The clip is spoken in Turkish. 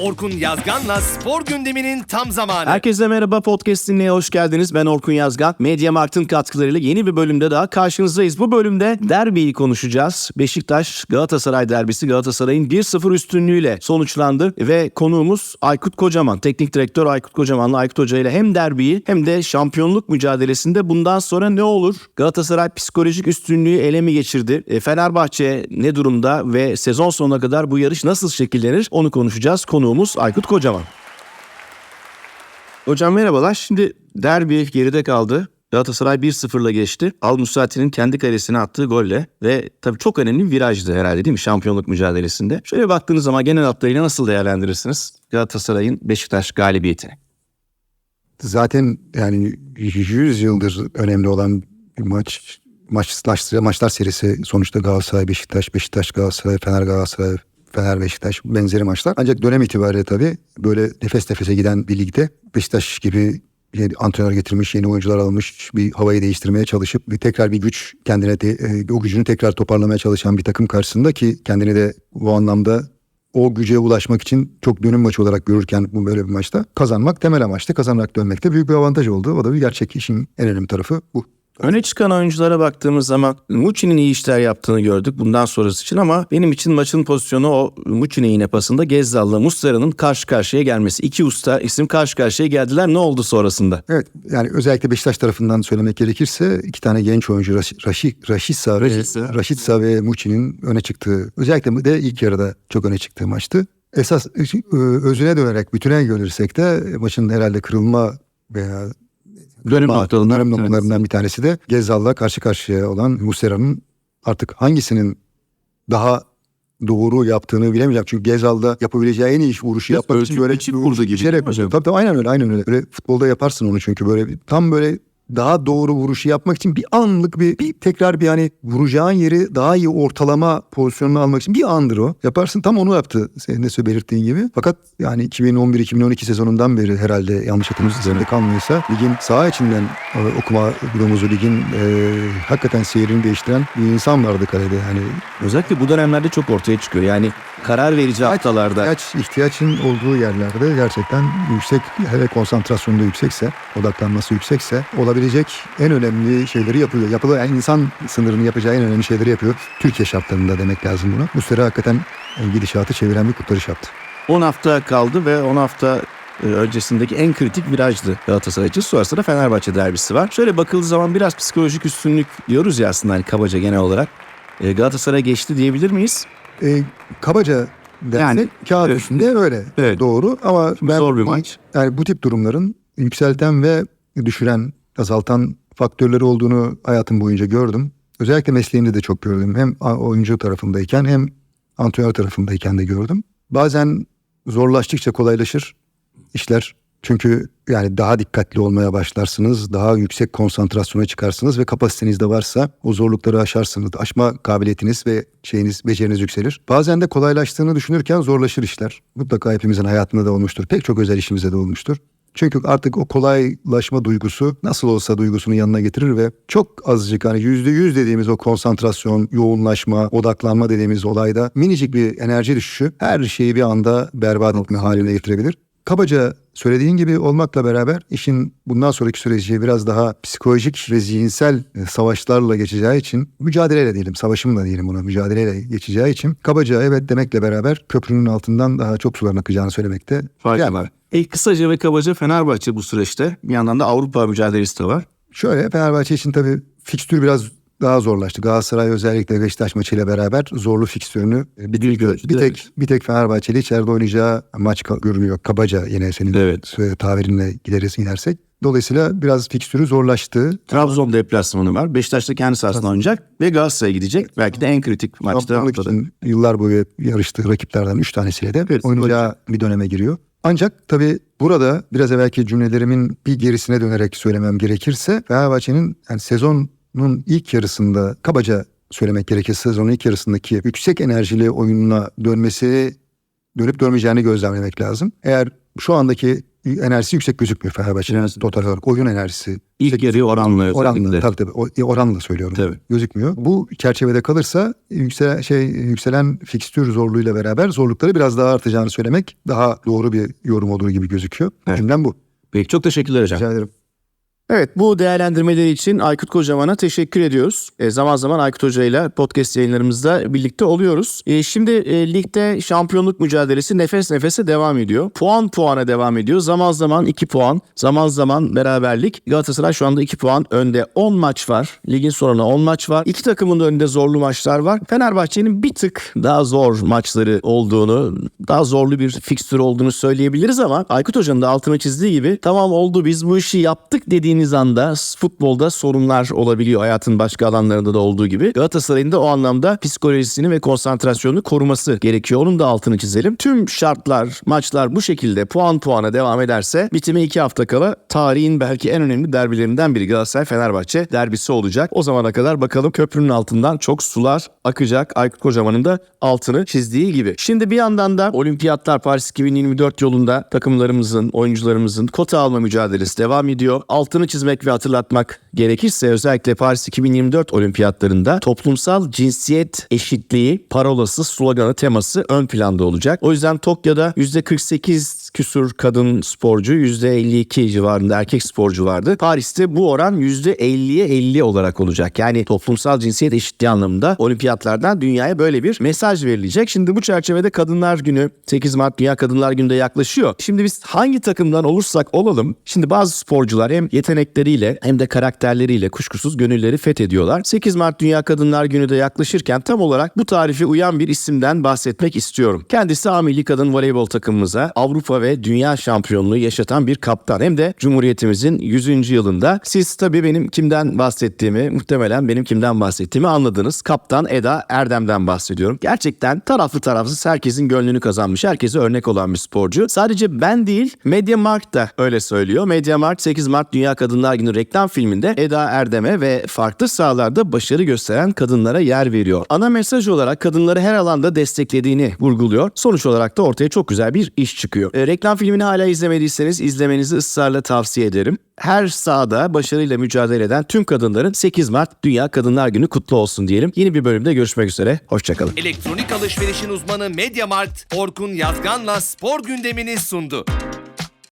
Orkun Yazgan'la spor gündeminin tam zamanı. Herkese merhaba podcast dinleye hoş geldiniz. Ben Orkun Yazgan. Media Markt'ın katkılarıyla yeni bir bölümde daha karşınızdayız. Bu bölümde derbiyi konuşacağız. Beşiktaş Galatasaray derbisi Galatasaray'ın 1-0 üstünlüğüyle sonuçlandı ve konuğumuz Aykut Kocaman. Teknik direktör Aykut Kocaman'la Aykut Hoca ile hem derbiyi hem de şampiyonluk mücadelesinde bundan sonra ne olur? Galatasaray psikolojik üstünlüğü ele mi geçirdi? E, Fenerbahçe ne durumda ve sezon sonuna kadar bu yarış nasıl şekillenir? Onu konuşacağız. Konuğumuz Aykut Kocaman. Hocam merhabalar. Şimdi derbi geride kaldı. Galatasaray 1-0'la geçti. Al Musati'nin kendi kalesine attığı golle ve tabii çok önemli bir virajdı herhalde değil mi şampiyonluk mücadelesinde. Şöyle baktığınız zaman genel hatlarıyla nasıl değerlendirirsiniz Galatasaray'ın Beşiktaş galibiyetini? Zaten yani 100 yıldır önemli olan bir maç maçlar, maçlar serisi sonuçta Galatasaray, Beşiktaş, Beşiktaş, Galatasaray, Fener, Galatasaray, Fener, Beşiktaş benzeri maçlar. Ancak dönem itibariyle tabii böyle nefes nefese giden bir ligde Beşiktaş gibi yeni antrenör getirmiş, yeni oyuncular almış, bir havayı değiştirmeye çalışıp bir tekrar bir güç kendine de, e, o gücünü tekrar toparlamaya çalışan bir takım karşısında ki kendini de bu anlamda o güce ulaşmak için çok dönüm maçı olarak görürken bu böyle bir maçta kazanmak temel amaçtı. Kazanarak dönmek de büyük bir avantaj oldu. O da bir gerçek işin en önemli tarafı bu. Öne çıkan oyunculara baktığımız zaman Muçi'nin iyi işler yaptığını gördük bundan sonrası için ama benim için maçın pozisyonu o Muçi'nin yine pasında Gezzal'la Muslera'nın karşı karşıya gelmesi. İki usta isim karşı karşıya geldiler. Ne oldu sonrasında? Evet yani özellikle Beşiktaş tarafından söylemek gerekirse iki tane genç oyuncu Raş- Raşi, Raşitsa, Raşitsa. Raşitsa ve Muçi'nin öne çıktığı özellikle de ilk yarıda çok öne çıktığı maçtı. Esas e, özüne dönerek bütüne görürsek de maçın herhalde kırılma veya Dönüm noktalarından, noktalarından noktalarından bir tanesi de Gezzal'la karşı karşıya olan Muslera'nın artık hangisinin daha doğru yaptığını bilemeyeceğim. Çünkü Gezal'da yapabileceği en iyi iş vuruşu Biraz yapmak için böyle değil mi hocam? Tabii tabii aynen öyle aynen öyle. Böyle futbolda yaparsın onu çünkü böyle tam böyle daha doğru vuruşu yapmak için bir anlık bir, bir tekrar bir hani vuracağın yeri daha iyi ortalama pozisyonunu almak için bir andır o. Yaparsın tam onu yaptı senin de belirttiğin gibi. Fakat yani 2011-2012 sezonundan beri herhalde yanlış hatırlamıyorsam kalmıyorsa ligin saha içinden e, okuma durumumuzu ligin e, hakikaten seyrini değiştiren bir insan vardı kalede. Yani Özellikle bu dönemlerde çok ortaya çıkıyor. Yani karar verici haftalarda ihtiyaç, ihtiyacın olduğu yerlerde gerçekten yüksek hele konsantrasyonda yüksekse, odaklanması yüksekse olabilecek en önemli şeyleri yapıyor. Yapılı yani insan sınırını yapacağı en önemli şeyleri yapıyor. Türkiye şartlarında demek lazım buna. Bu süre hakikaten e, gidişatı çeviren bir kurtarış yaptı. 10 hafta kaldı ve 10 hafta e, öncesindeki en kritik virajdı Galatasaray için. Sonrasında da Fenerbahçe derbisi var. Şöyle bakıldığı zaman biraz psikolojik üstünlük diyoruz ya aslında hani kabaca genel olarak. E, Galatasaray geçti diyebilir miyiz? E, kabaca dersek Yani, kağıt evet. üstünde öyle. Evet. Doğru ama ben Zor bir maç. Yani bu tip durumların yükselten ve düşüren, azaltan faktörleri olduğunu hayatım boyunca gördüm. Özellikle mesleğimde de çok gördüm. Hem oyuncu tarafındayken hem antrenör tarafındayken de gördüm. Bazen zorlaştıkça kolaylaşır işler. Çünkü yani daha dikkatli olmaya başlarsınız, daha yüksek konsantrasyona çıkarsınız ve kapasiteniz de varsa o zorlukları aşarsınız. Aşma kabiliyetiniz ve şeyiniz, beceriniz yükselir. Bazen de kolaylaştığını düşünürken zorlaşır işler. Mutlaka hepimizin hayatında da olmuştur. Pek çok özel işimizde de olmuştur. Çünkü artık o kolaylaşma duygusu nasıl olsa duygusunu yanına getirir ve çok azıcık hani yüzde yüz dediğimiz o konsantrasyon, yoğunlaşma, odaklanma dediğimiz olayda minicik bir enerji düşüşü her şeyi bir anda berbat etme haline getirebilir. Kabaca söylediğin gibi olmakla beraber işin bundan sonraki süreci biraz daha psikolojik ve zihinsel e, savaşlarla geçeceği için mücadeleyle diyelim, savaşımla diyelim buna mücadeleyle geçeceği için kabaca evet demekle beraber köprünün altından daha çok suların akacağını söylemekte Farkı var. E, kısaca ve kabaca Fenerbahçe bu süreçte bir yandan da Avrupa mücadelesi de var. Şöyle Fenerbahçe için tabii fikstür biraz daha zorlaştı. Galatasaray özellikle Beşiktaş maçıyla beraber zorlu fikstürünü e, bir, Büyük ölçüde, bir tek bir tek Fenerbahçeli içeride oynayacağı maç görünüyor. Kabaca yine senin Evet. sö- tabirinle gideriz inersek. Dolayısıyla biraz fikstürü zorlaştı. Trabzon deplasmanı var. Beşiktaş'ta kendi sahasında oynayacak ve Galatasaray'a gidecek. Belki de en kritik maçta için yıllar boyu yarıştığı rakiplerden üç tanesiyle de Evet, oynayacağı bir döneme giriyor. Ancak tabii burada biraz evvelki cümlelerimin bir gerisine dönerek söylemem gerekirse Fenerbahçe'nin yani sezonun ilk yarısında kabaca söylemek gerekirse sezonun ilk yarısındaki yüksek enerjili oyununa dönmesi dönüp dönmeyeceğini gözlemlemek lazım. Eğer şu andaki enerjisi yüksek gözükmüyor Fenerbahçe'nin total olarak. Oyun enerjisi. İlk yarı oranlı. Oranla özellikle. tabii tabii o- oranla söylüyorum. Tabii. Gözükmüyor. Bu çerçevede kalırsa yükselen şey yükselen fikstür zorluğuyla beraber zorlukları biraz daha artacağını söylemek daha doğru bir yorum olur gibi gözüküyor. Evet. Cümlem bu. Peki çok teşekkürler hocam. Rica ederim. Evet bu değerlendirmeleri için Aykut Kocaman'a teşekkür ediyoruz. E, zaman zaman Aykut Hoca ile podcast yayınlarımızda birlikte oluyoruz. E, şimdi e, ligde şampiyonluk mücadelesi nefes nefese devam ediyor. Puan puana devam ediyor. Zaman zaman 2 puan, zaman zaman beraberlik. Galatasaray şu anda 2 puan önde. 10 maç var. Ligin sonuna 10 maç var. İki takımın da önünde zorlu maçlar var. Fenerbahçe'nin bir tık daha zor maçları olduğunu, daha zorlu bir fikstür olduğunu söyleyebiliriz ama Aykut Hoca'nın da altını çizdiği gibi tamam oldu biz bu işi yaptık dediğiniz anda futbolda sorunlar olabiliyor hayatın başka alanlarında da olduğu gibi. Galatasaray'ın da o anlamda psikolojisini ve konsantrasyonunu koruması gerekiyor. Onun da altını çizelim. Tüm şartlar, maçlar bu şekilde puan puana devam ederse bitime iki hafta kala tarihin belki en önemli derbilerinden biri Galatasaray-Fenerbahçe derbisi olacak. O zamana kadar bakalım köprünün altından çok sular akacak. Aykut Kocaman'ın da altını çizdiği gibi. Şimdi bir yandan da Olimpiyatlar Paris 2024 yolunda takımlarımızın, oyuncularımızın kota alma mücadelesi devam ediyor. Altını çizmek ve hatırlatmak gerekirse özellikle Paris 2024 olimpiyatlarında toplumsal cinsiyet eşitliği parolası, sloganı, teması ön planda olacak. O yüzden Tokyo'da %48 küsur kadın sporcu, %52 civarında erkek sporcu vardı. Paris'te bu oran %50'ye 50 olarak olacak. Yani toplumsal cinsiyet eşitliği anlamında olimpiyatlardan dünyaya böyle bir mesaj verilecek. Şimdi bu çerçevede Kadınlar Günü 8 Mart Dünya Kadınlar Günü'nde yaklaşıyor. Şimdi biz hangi takımdan olursak olalım. Şimdi bazı sporcular hem yetenekleriyle hem de karakterleriyle kuşkusuz gönülleri fethediyorlar. 8 Mart Dünya Kadınlar Günü de yaklaşırken tam olarak bu tarife uyan bir isimden bahsetmek istiyorum. Kendisi A Milli Kadın Voleybol takımımıza Avrupa ve Dünya şampiyonluğu yaşatan bir kaptan. Hem de Cumhuriyetimizin 100. yılında. Siz tabii benim kimden bahsettiğimi, muhtemelen benim kimden bahsettiğimi anladınız. Kaptan Eda Erdem'den bahsediyorum. Gerçekten taraflı tarafsız herkesin gönlünü kazanmış, herkese örnek olan bir sporcu. Sadece ben değil, Mediamarkt da öyle söylüyor. Mediamarkt 8 Mart Dünya Kadınlar Günü reklam filminde Eda Erdem'e ve farklı sahalarda başarı gösteren kadınlara yer veriyor. Ana mesaj olarak kadınları her alanda desteklediğini vurguluyor. Sonuç olarak da ortaya çok güzel bir iş çıkıyor. E, reklam filmini hala izlemediyseniz izlemenizi ısrarla tavsiye ederim. Her sahada başarıyla mücadele eden tüm kadınların 8 Mart Dünya Kadınlar Günü kutlu olsun diyelim. Yeni bir bölümde görüşmek üzere. Hoşçakalın. Elektronik alışverişin uzmanı MediaMarkt, Orkun Yazgan'la spor gündemini sundu.